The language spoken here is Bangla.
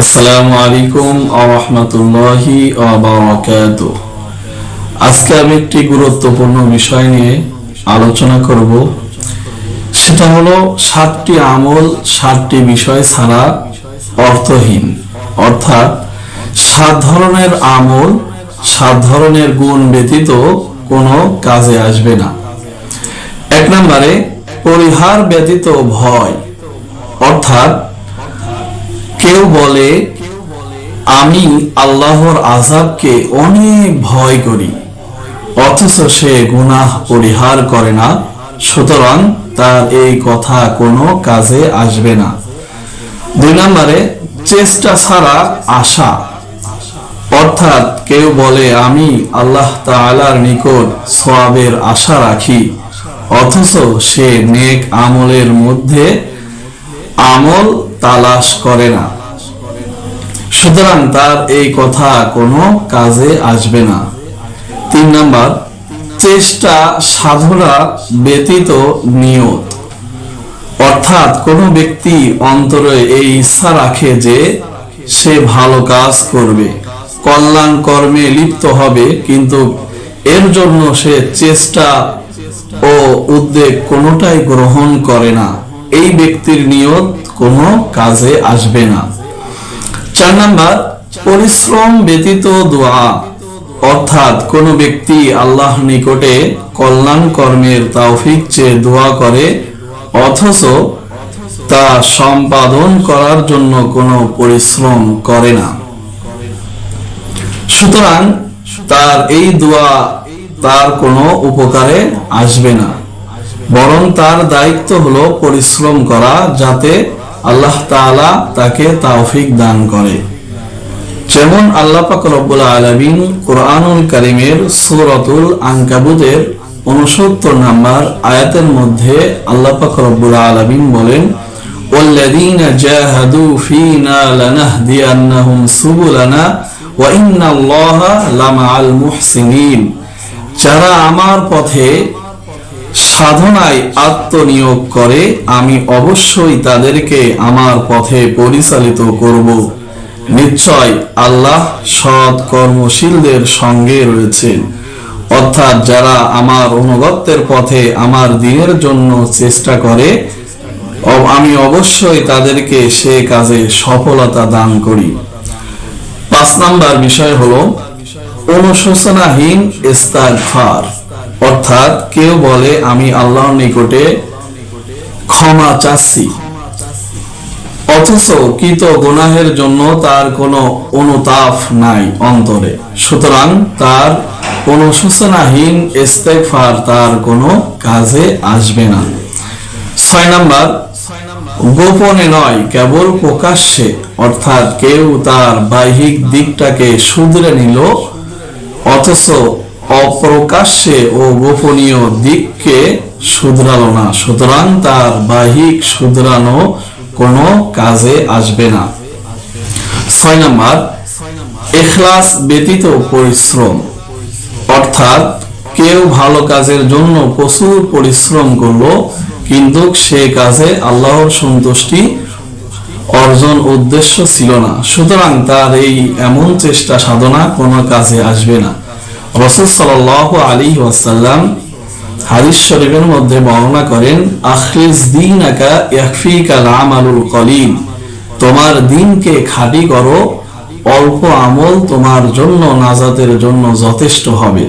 আসসালামু আলাইকুম আরহামতুল্লাহি বারাকাত আজকে আমি একটি গুরুত্বপূর্ণ বিষয় নিয়ে আলোচনা করব। সেটা হলো সাতটি আমল, সাতটি বিষয় ছাড়া অর্থহীন। অর্থাৎ সাত ধরনের আমল, সাত ধরনের গুণ ব্যতীত কোনো কাজে আসবে না। এক নম্বরে, পরিহার ব্যতীত ভয়। অর্থাৎ কেউ বলে, আমি আল্লাহর আজাবকে অনেক ভয় করি, অথচ সে গুনাহ পরিহার করে না, সুতরাং তার এই কথা কোনো কাজে আসবে না। দুই নম্বরে, চেষ্টা ছাড়া আশা। অর্থাৎ কেউ বলে, আমি আল্লাহ তালার নিকট সোয়াবের আশা রাখি, অথচ সে নেক আমলের মধ্যে আমল তালাশ করে না। সুতরাং তার এই কথা কোনো কাজে আসবে না। তিন নাম্বার, চেষ্টা সাধনা ব্যতীত নিয়ত। অর্থাৎ কোনো ব্যক্তি অন্তরে এই ইচ্ছা রাখে যে সে ভালো কাজ করবে। কল্যাণ কর্মে লিপ্ত হবে, কিন্তু এর জন্য সে চেষ্টা ও উদ্বেগ কোনোটাই গ্রহণ করে না। এই ব্যক্তির নিয়ত কোনো কাজে আসবে না। চার নাম্বার, পরিশ্রম ব্যতীত দোয়া। অর্থাৎ কোন ব্যক্তি আল্লাহ নিকটে কল্যাণ কর্মের তৌফিক চেয়ে দোয়া করে, অথচ তা সম্পাদন করার জন্য কোনো পরিশ্রম করে না। সুতরাং তার এই দোয়া তার কোনো উপকারে আসবে না। বরং তার দায়িত্ব হলো পরিশ্রম করা যাতে আল্লাহ তাআলা তাকে তাওফিক দান করে যেমন আল্লাহ পাক রব্বুল আলামিন কোরআনুল কারীমের সূরাতুল আনকাবুতের 69 নাম্বার আয়াতের মধ্যে আল্লাহ পাক রব্বুল আলামিন বলেন والذين جاهدوا فينا لنهدينهم سبلنا وإن الله لمع المحسنين যারা আমার পথে সাধনায় আত্মনিয়োগ করে, আমি অবশ্যই তাদেরকে আমার পথে পরিচালিত করব। নিশ্চয় আল্লাহ সৎ কর্মশীলদের সঙ্গে রয়েছেন অর্থাৎ যারা আমার অনুগত্যের পথে আমার দিনের জন্য চেষ্টা করে আমি অবশ্যই তাদেরকে সে কাজে সফলতা দান করি। পাঁচ নাম্বার বিষয় হল, অনুশোচনাহীন ইস্তাগফার। অর্থাৎ কেউ বলে, আমি আল্লাহর নিকটে ক্ষমা চাচ্ছি। অথচ কৃত গুনাহের জন্য তার কোনো অনুতাপ নাই অন্তরে। সুতরাং তার অনুশোচনাহীন ইস্তেগফার তার কোনো কাজে আসবে না। ছয় নাম্বার, গোপনে নয়, কেবল প্রকাশ্যে। অর্থাৎ কেউ তার বাহ্যিক দিকটাকে শুধরে নিল, অথচ অপ্রকাশ্যে ও গোপনীয় দিককে শুধরালো না, সুতরাং তার বাহিক শুধরানো কোনো কাজে আসবে না। ছয় নাম্বার, এখলাস ব্যতীত পরিশ্রম। অর্থাৎ কেউ ভালো কাজের জন্য প্রচুর পরিশ্রম করল, কিন্তু সে কাজে আল্লাহর সন্তুষ্টি অর্জন উদ্দেশ্য ছিল না। সুতরাং তার এই এমন চেষ্টা সাধনা কোনো কাজে আসবে না। রসুল সাল আলী ওয়াসাল্লাম হাদিস শরীফের মধ্যে বর্ণনা করেন, আখলিস দিন আকা ইয়াকফিকাল আমালুল কলিম তোমার দিনকে খাঁটি করো, অল্প আমল তোমার জন্য নাজাতের জন্য যথেষ্ট হবে।